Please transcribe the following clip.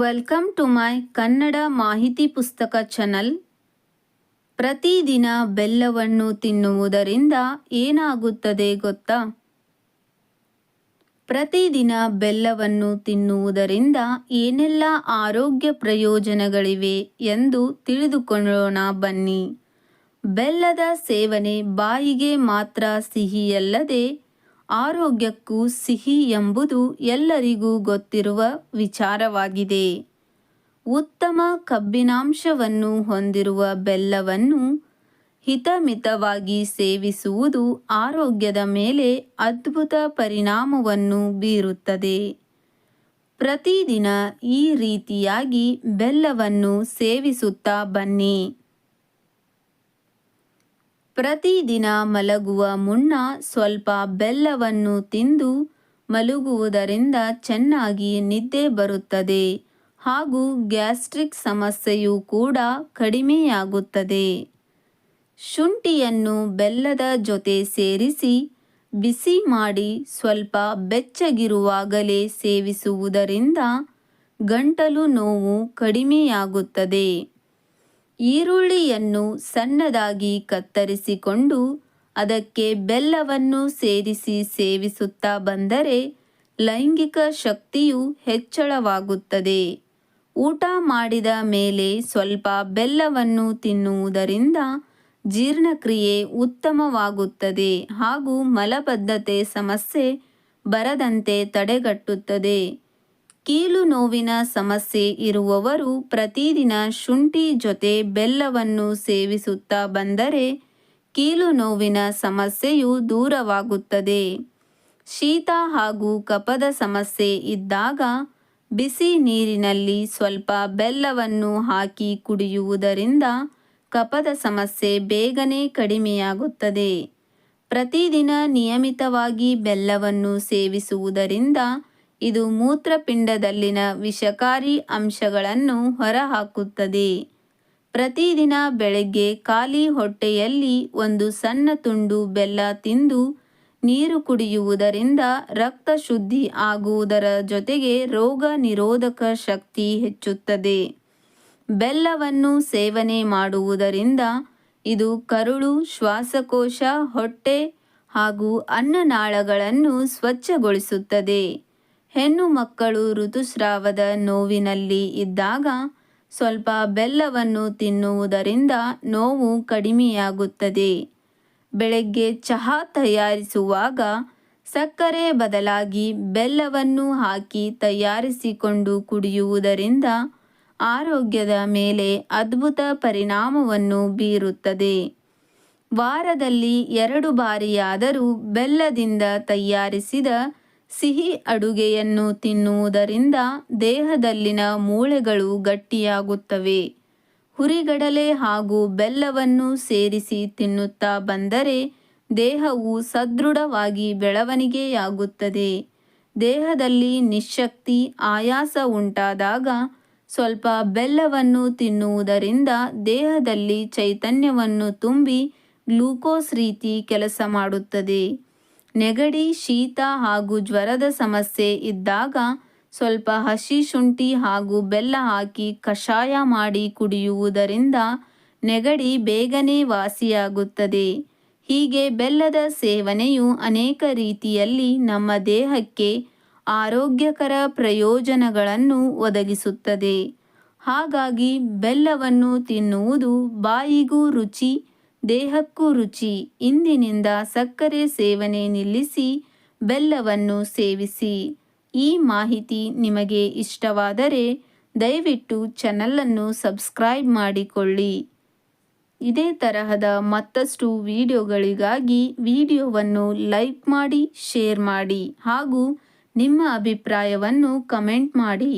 Welcome to my Kannada ಮಾಹಿತಿ ಪುಸ್ತಕ channel ಪ್ರತಿದಿನ ಬೆಲ್ಲವನ್ನು ತಿನ್ನುವುದರಿಂದ ಏನಾಗುತ್ತದೆ ಗೊತ್ತಾ? ಪ್ರತಿದಿನ ಬೆಲ್ಲವನ್ನು ತಿನ್ನುವುದರಿಂದ ಏನೆಲ್ಲ ಆರೋಗ್ಯ ಪ್ರಯೋಜನಗಳಿವೆ ಎಂದು ತಿಳಿದುಕೊಳ್ಳೋಣ ಬನ್ನಿ. ಬೆಲ್ಲದ ಸೇವನೆ ಬಾಯಿಗೆ ಮಾತ್ರ ಸಿಹಿಯಲ್ಲದೆ ಆರೋಗ್ಯಕ್ಕೂ ಸಿಹಿ ಎಂಬುದು ಎಲ್ಲರಿಗೂ ಗೊತ್ತಿರುವ ವಿಚಾರವಾಗಿದೆ. ಉತ್ತಮ ಕಬ್ಬಿನಾಂಶವನ್ನು ಹೊಂದಿರುವ ಬೆಲ್ಲವನ್ನು ಹಿತಮಿತವಾಗಿ ಸೇವಿಸುವುದು ಆರೋಗ್ಯದ ಮೇಲೆ ಅದ್ಭುತ ಪರಿಣಾಮವನ್ನು ಬೀರುತ್ತದೆ. ಪ್ರತಿದಿನ ಈ ರೀತಿಯಾಗಿ ಬೆಲ್ಲವನ್ನು ಸೇವಿಸುತ್ತಾ ಬನ್ನಿ. ಪ್ರತಿದಿನ ಮಲಗುವ ಮುನ್ನ ಸ್ವಲ್ಪ ಬೆಲ್ಲವನ್ನು ತಿಂದು ಮಲಗುವುದರಿಂದ ಚೆನ್ನಾಗಿ ನಿದ್ದೆ ಬರುತ್ತದೆ ಹಾಗೂ ಗ್ಯಾಸ್ಟ್ರಿಕ್ ಸಮಸ್ಯೆಯೂ ಕೂಡ ಕಡಿಮೆಯಾಗುತ್ತದೆ. ಶುಂಠಿಯನ್ನು ಬೆಲ್ಲದ ಜೊತೆ ಸೇರಿಸಿ ಬಿಸಿ ಮಾಡಿ ಸ್ವಲ್ಪ ಬೆಚ್ಚಗಿರುವಾಗಲೇ ಸೇವಿಸುವುದರಿಂದ ಗಂಟಲು ನೋವು ಕಡಿಮೆಯಾಗುತ್ತದೆ. ಈರುಳ್ಳಿಯನ್ನು ಸಣ್ಣದಾಗಿ ಕತ್ತರಿಸಿಕೊಂಡು ಅದಕ್ಕೆ ಬೆಲ್ಲವನ್ನು ಸೇರಿಸಿ ಸೇವಿಸುತ್ತಾ ಬಂದರೆ ಲೈಂಗಿಕ ಶಕ್ತಿಯು ಹೆಚ್ಚಳವಾಗುತ್ತದೆ. ಊಟ ಮಾಡಿದ ಮೇಲೆ ಸ್ವಲ್ಪ ಬೆಲ್ಲವನ್ನು ತಿನ್ನುವುದರಿಂದ ಜೀರ್ಣಕ್ರಿಯೆ ಉತ್ತಮವಾಗುತ್ತದೆ ಹಾಗೂ ಮಲಬದ್ಧತೆ ಸಮಸ್ಯೆ ಬರದಂತೆ ತಡೆಗಟ್ಟುತ್ತದೆ. ಕೀಲು ನೋವಿನ ಸಮಸ್ಯೆ ಇರುವವರು ಪ್ರತಿದಿನ ಶುಂಠಿ ಜೊತೆ ಬೆಲ್ಲವನ್ನು ಸೇವಿಸುತ್ತಾ ಬಂದರೆ ಕೀಲು ನೋವಿನ ಸಮಸ್ಯೆಯು ದೂರವಾಗುತ್ತದೆ. ಶೀತ ಹಾಗೂ ಕಪದ ಸಮಸ್ಯೆ ಇದ್ದಾಗ ಬಿಸಿ ನೀರಿನಲ್ಲಿ ಸ್ವಲ್ಪ ಬೆಲ್ಲವನ್ನು ಹಾಕಿ ಕುಡಿಯುವುದರಿಂದ ಕಪದ ಸಮಸ್ಯೆ ಬೇಗನೆ ಕಡಿಮೆಯಾಗುತ್ತದೆ. ಪ್ರತಿದಿನ ನಿಯಮಿತವಾಗಿ ಬೆಲ್ಲವನ್ನು ಸೇವಿಸುವುದರಿಂದ ಇದು ಮೂತ್ರಪಿಂಡದಲ್ಲಿನ ವಿಷಕಾರಿ ಅಂಶಗಳನ್ನು ಹೊರಹಾಕುತ್ತದೆ. ಪ್ರತಿದಿನ ಬೆಳಗ್ಗೆ ಖಾಲಿ ಹೊಟ್ಟೆಯಲ್ಲಿ ಒಂದು ಸಣ್ಣ ತುಂಡು ಬೆಲ್ಲ ತಿಂದು ನೀರು ಕುಡಿಯುವುದರಿಂದ ರಕ್ತ ಶುದ್ಧಿ ಆಗುವುದರ ಜೊತೆಗೆ ರೋಗ ನಿರೋಧಕ ಶಕ್ತಿ ಹೆಚ್ಚುತ್ತದೆ. ಬೆಲ್ಲವನ್ನು ಸೇವನೆ ಮಾಡುವುದರಿಂದ ಇದು ಕರುಳು, ಶ್ವಾಸಕೋಶ, ಹೊಟ್ಟೆ ಹಾಗೂ ಅನ್ನನಾಳಗಳನ್ನು ಸ್ವಚ್ಛಗೊಳಿಸುತ್ತದೆ. ಹೆಣ್ಣು ಮಕ್ಕಳು ಋತುಸ್ರಾವದ ನೋವಿನಲ್ಲಿ ಇದ್ದಾಗ ಸ್ವಲ್ಪ ಬೆಲ್ಲವನ್ನು ತಿನ್ನುವುದರಿಂದ ನೋವು ಕಡಿಮೆಯಾಗುತ್ತದೆ. ಬೆಳಗ್ಗೆ ಚಹಾ ತಯಾರಿಸುವಾಗ ಸಕ್ಕರೆ ಬದಲಾಗಿ ಬೆಲ್ಲವನ್ನು ಹಾಕಿ ತಯಾರಿಸಿಕೊಂಡು ಕುಡಿಯುವುದರಿಂದ ಆರೋಗ್ಯದ ಮೇಲೆ ಅದ್ಭುತ ಪರಿಣಾಮವನ್ನು ಬೀರುತ್ತದೆ. ವಾರದಲ್ಲಿ ಎರಡು ಬಾರಿಯಾದರೂ ಬೆಲ್ಲದಿಂದ ತಯಾರಿಸಿದ ಸಿಹಿ ಅಡುಗೆಯನ್ನು ತಿನ್ನುವುದರಿಂದ ದೇಹದಲ್ಲಿನ ಮೂಳೆಗಳು ಗಟ್ಟಿಯಾಗುತ್ತವೆ. ಹುರಿಗಡಲೆ ಹಾಗೂ ಬೆಲ್ಲವನ್ನು ಸೇರಿಸಿ ತಿನ್ನುತ್ತಾ ಬಂದರೆ ದೇಹವು ಸದೃಢವಾಗಿ ಬೆಳವಣಿಗೆಯಾಗುತ್ತದೆ. ದೇಹದಲ್ಲಿ ನಿಶಕ್ತಿ, ಆಯಾಸ ಉಂಟಾದಾಗ ಸ್ವಲ್ಪ ಬೆಲ್ಲವನ್ನು ತಿನ್ನುವುದರಿಂದ ದೇಹದಲ್ಲಿ ಚೈತನ್ಯವನ್ನು ತುಂಬಿ ಗ್ಲೂಕೋಸ್ ರೀತಿ ಕೆಲಸ ಮಾಡುತ್ತದೆ. ನೆಗಡಿ, ಶೀತ ಹಾಗೂ ಜ್ವರದ ಸಮಸ್ಯೆ ಇದ್ದಾಗ ಸ್ವಲ್ಪ ಹಸಿ ಶುಂಠಿ ಹಾಗೂ ಬೆಲ್ಲ ಹಾಕಿ ಕಷಾಯ ಮಾಡಿ ಕುಡಿಯುವುದರಿಂದ ನೆಗಡಿ ಬೇಗನೆ ವಾಸಿಯಾಗುತ್ತದೆ. ಹೀಗೆ ಬೆಲ್ಲದ ಸೇವನೆಯು ಅನೇಕ ರೀತಿಯಲ್ಲಿ ನಮ್ಮ ದೇಹಕ್ಕೆ ಆರೋಗ್ಯಕರ ಪ್ರಯೋಜನಗಳನ್ನು ಒದಗಿಸುತ್ತದೆ. ಹಾಗಾಗಿ ಬೆಲ್ಲವನ್ನು ತಿನ್ನುವುದು ಬಾಯಿಗೂ ರುಚಿ ದೇಹಕ್ಕೂ ರುಚಿ, ಇಂದಿನಿಂದ ಸಕ್ಕರೆ ಸೇವನೆ ನಿಲ್ಲಿಸಿ, ಬೆಲ್ಲವನ್ನು ಸೇವಿಸಿ. ಈ ಮಾಹಿತಿ ನಿಮಗೆ ಇಷ್ಟವಾದರೆ ದಯವಿಟ್ಟು ಚಾನಲನ್ನು ಸಬ್ಸ್ಕ್ರೈಬ್ ಮಾಡಿಕೊಳ್ಳಿ. ಇದೇ ತರಹದ ಮತ್ತಷ್ಟು ವಿಡಿಯೋಗಳಿಗಾಗಿ ವಿಡಿಯೋವನ್ನು ಲೈಕ್ ಮಾಡಿ, ಶೇರ್ ಮಾಡಿ ಹಾಗೂ ನಿಮ್ಮ ಅಭಿಪ್ರಾಯವನ್ನು ಕಮೆಂಟ್ ಮಾಡಿ.